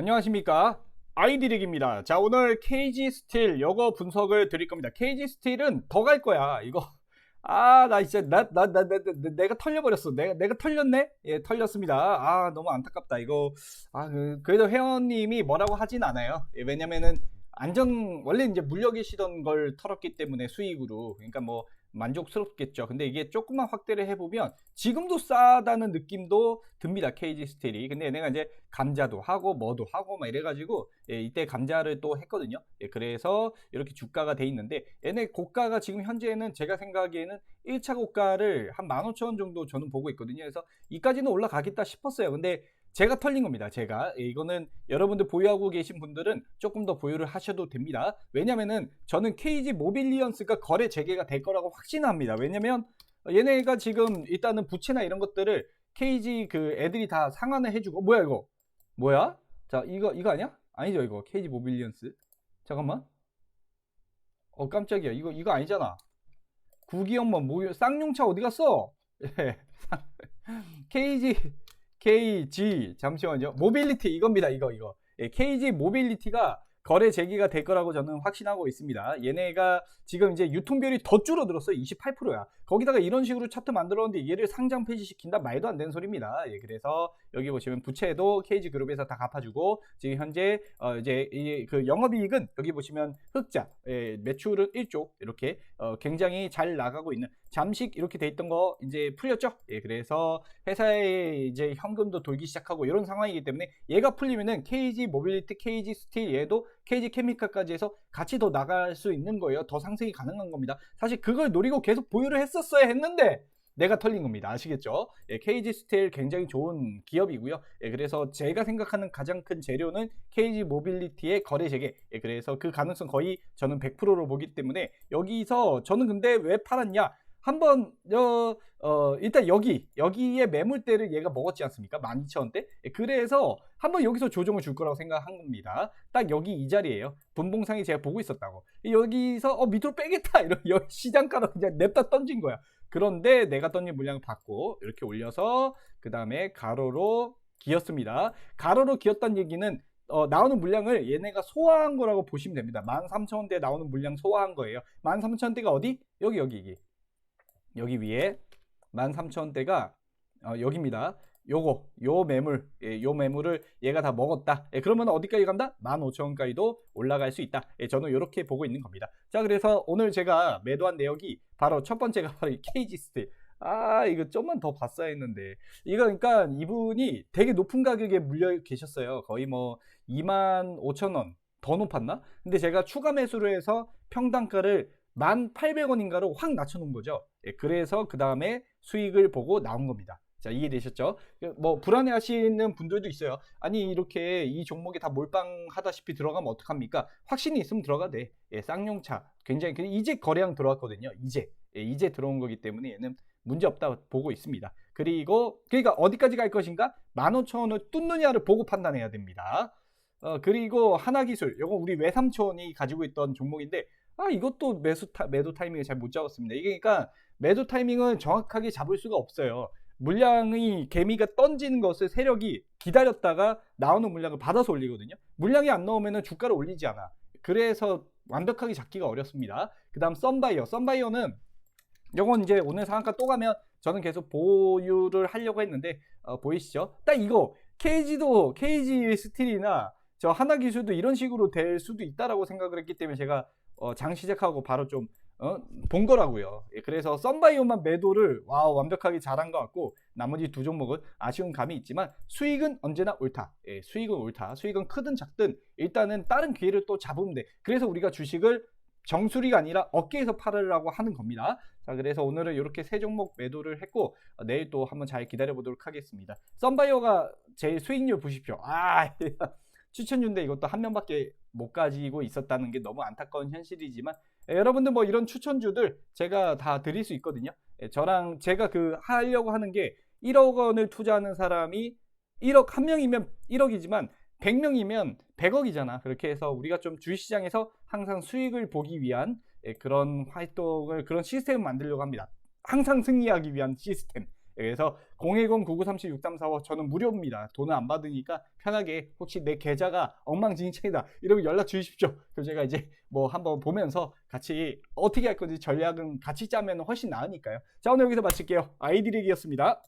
안녕하십니까? 아이디렉입니다. 자 오늘 KG 스틸 여거 분석을 드릴 겁니다. KG 스틸은 더 갈 거야. 이거. 아 나 진짜 나 나 나나 내가 털려버렸어. 내가 내가 털렸네? 예 털렸습니다. 아 너무 안타깝다. 이거. 아 그, 그래도 회원님이 뭐라고 하진 않아요. 예, 왜냐면은 안전 원래 이제 물려계시던 걸 털었기 때문에 수익으로. 그러니까 뭐 만족스럽겠죠. 근데 이게 조금만 확대를 해보면 지금도 싸다는 느낌도 듭니다. KG 스틸이. 근데 얘네가 이제 감자도 하고 뭐도 하고 막 이래가지고 예, 이때 감자를 또 했거든요. 예, 그래서 이렇게 주가가 돼 있는데 얘네 고가가 지금 현재는 제가 생각하기에는 1차 고가를 한 15,000원 정도 저는 보고 있거든요. 그래서 이까지는 올라가겠다 싶었어요. 근데 제가 털린 겁니다. 제가 예, 이거는 여러분들 보유하고 계신 분들은 조금 더 보유를 하셔도 됩니다. 왜냐면은 저는 KG 모빌리언스가 거래 재개가 될 거라고 확신합니다. 왜냐면 얘네가 지금 일단은 부채나 이런 것들을 KG 그 애들이 다 상환을 해주고 뭐야 이거 뭐야? 자 이거 이거 아니야? 아니죠 이거 KG 모빌리언스 잠깐만 어 깜짝이야 이거 이거 아니잖아 구기형만 뭐 쌍용차 어디 갔어? 예. KG KG 잠시만요. 모빌리티 이겁니다. 이거 이거. 예, KG 모빌리티가 거래 재개가 될 거라고 저는 확신하고 있습니다. 얘네가 지금 이제 유통비율이 더 줄어들었어요. 28%야. 거기다가 이런 식으로 차트 만들었는데 얘를 상장 폐지시킨다? 말도 안 되는 소리입니다. 예, 그래서 여기 보시면 부채도 KG 그룹에서 다 갚아주고 지금 현재 어 이제 이 그 영업이익은 여기 보시면 흑자, 예, 매출은 1조 이렇게 어 굉장히 잘 나가고 있는 잠식 이렇게 돼 있던 거 이제 풀렸죠. 예, 그래서 회사에 이제 현금도 돌기 시작하고 이런 상황이기 때문에 얘가 풀리면은 KG 모빌리티, KG 스틸 얘도 KG 케미칼까지 해서 같이 더 나갈 수 있는 거예요. 더 상승이 가능한 겁니다. 사실 그걸 노리고 계속 보유를 했 었어야 했는데 내가 털린 겁니다. 아시겠죠? 예, KG 스틸 굉장히 좋은 기업이고요. 예, 그래서 제가 생각하는 가장 큰 재료는 KG 모빌리티의 거래 재개. 예, 그래서 그 가능성 거의 저는 100%로 보기 때문에 여기서 저는 근데 왜 팔았냐? 한번 어, 어, 일단 여기 여기에 매물대를 얘가 먹었지 않습니까? 12,000원대. 예, 그래서 한번 여기서 조정을 줄 거라고 생각한 겁니다. 딱 여기 이 자리예요. 분봉상이 제가 보고 있었다고. 여기서 어 밑으로 빼겠다 이런 여기 시장가로 그냥 냅다 던진 거야. 그런데 내가 던진 물량을 받고 이렇게 올려서 그 다음에 가로로 기었습니다. 가로로 기었다는 얘기는 어, 나오는 물량을 얘네가 소화한 거라고 보시면 됩니다. 13,000원대 나오는 물량 소화한 거예요. 13,000원대가 어디? 여기 여기 이게. 여기 위에 13,000원대가 어, 여기입니다. 요거 요 매물 예, 요 매물을 얘가 다 먹었다. 예, 그러면 어디까지 간다? 15,000원까지도 올라갈 수 있다. 예, 저는 이렇게 보고 있는 겁니다. 자 그래서 오늘 제가 매도한 내역이 바로 첫 번째가 바로 이 KG 스틸. 아 이거 좀만 더 봤어야 했는데 이거 그러니까 이분이 되게 높은 가격에 물려 계셨어요. 거의 뭐 2만 5천 원더 높았나? 근데 제가 추가 매수를 해서 평당가를 1,800원인가로 확 낮춰놓은 거죠. 예, 그래서 그 다음에 수익을 보고 나온 겁니다. 자, 이해되셨죠? 뭐, 불안해 하시는 분들도 있어요. 아니, 이렇게 이 종목에 다 몰빵하다시피 들어가면 어떡합니까? 확신이 있으면 들어가 돼. 예, 쌍용차. 굉장히, 이제 거래량 들어왔거든요. 이제. 예, 이제 들어온 거기 때문에 얘는 문제 없다 보고 있습니다. 그리고, 그러니까 어디까지 갈 것인가? 15,000원을 뚫느냐를 보고 판단해야 됩니다. 어, 그리고 하나기술. 이건 우리 외삼촌이 가지고 있던 종목인데, 아, 이것도 매수 타, 매도 타이밍을 잘 못 잡았습니다. 이게 그러니까 매도 타이밍을 정확하게 잡을 수가 없어요. 물량이 개미가 던지는 것을 세력이 기다렸다가 나오는 물량을 받아서 올리거든요. 물량이 안 나오면 주가를 올리지 않아. 그래서 완벽하게 잡기가 어렵습니다. 그 다음 썬바이어. 썬바이어는 이건 이제 오늘 상한가 또 가면 저는 계속 보유를 하려고 했는데 어, 보이시죠? 딱 이거 KG도 KG 스틸이나 저 하나 기술도 이런 식으로 될 수도 있다라고 생각을 했기 때문에 제가 어, 장 시작하고 바로 좀 어, 본 거라고요. 예, 그래서 썬바이오만 매도를 와 완벽하게 잘한 것 같고 나머지 두 종목은 아쉬운 감이 있지만 수익은 언제나 옳다. 예, 수익은 옳다. 수익은 크든 작든 일단은 다른 기회를 또 잡으면 돼. 그래서 우리가 주식을 정수리가 아니라 어깨에서 팔으라고 하는 겁니다. 자, 그래서 오늘은 이렇게 세 종목 매도를 했고 어, 내일 또 한번 잘 기다려 보도록 하겠습니다. 썬바이오가 제일 수익률 보십시오. 아, 추천주인데 이것도 한 명밖에 못 가지고 있었다는 게 너무 안타까운 현실이지만 예, 여러분들 뭐 이런 추천주들 제가 다 드릴 수 있거든요. 예, 저랑 제가 그 하려고 하는 게 1억 원을 투자하는 사람이 1억 한 명이면 1억이지만 100명이면 100억이잖아. 그렇게 해서 우리가 좀 주식시장에서 항상 수익을 보기 위한 예, 그런 활동을 그런 시스템을 만들려고 합니다. 항상 승리하기 위한 시스템. 그래서 010-9937-6345 저는 무료입니다. 돈을 안 받으니까 편하게 혹시 내 계좌가 엉망진창이다 이러면 연락 주십시오. 그럼 제가 이제 뭐 한번 보면서 같이 어떻게 할 건지 전략은 같이 짜면 훨씬 나으니까요. 자 오늘 여기서 마칠게요. 아이디렉이었습니다.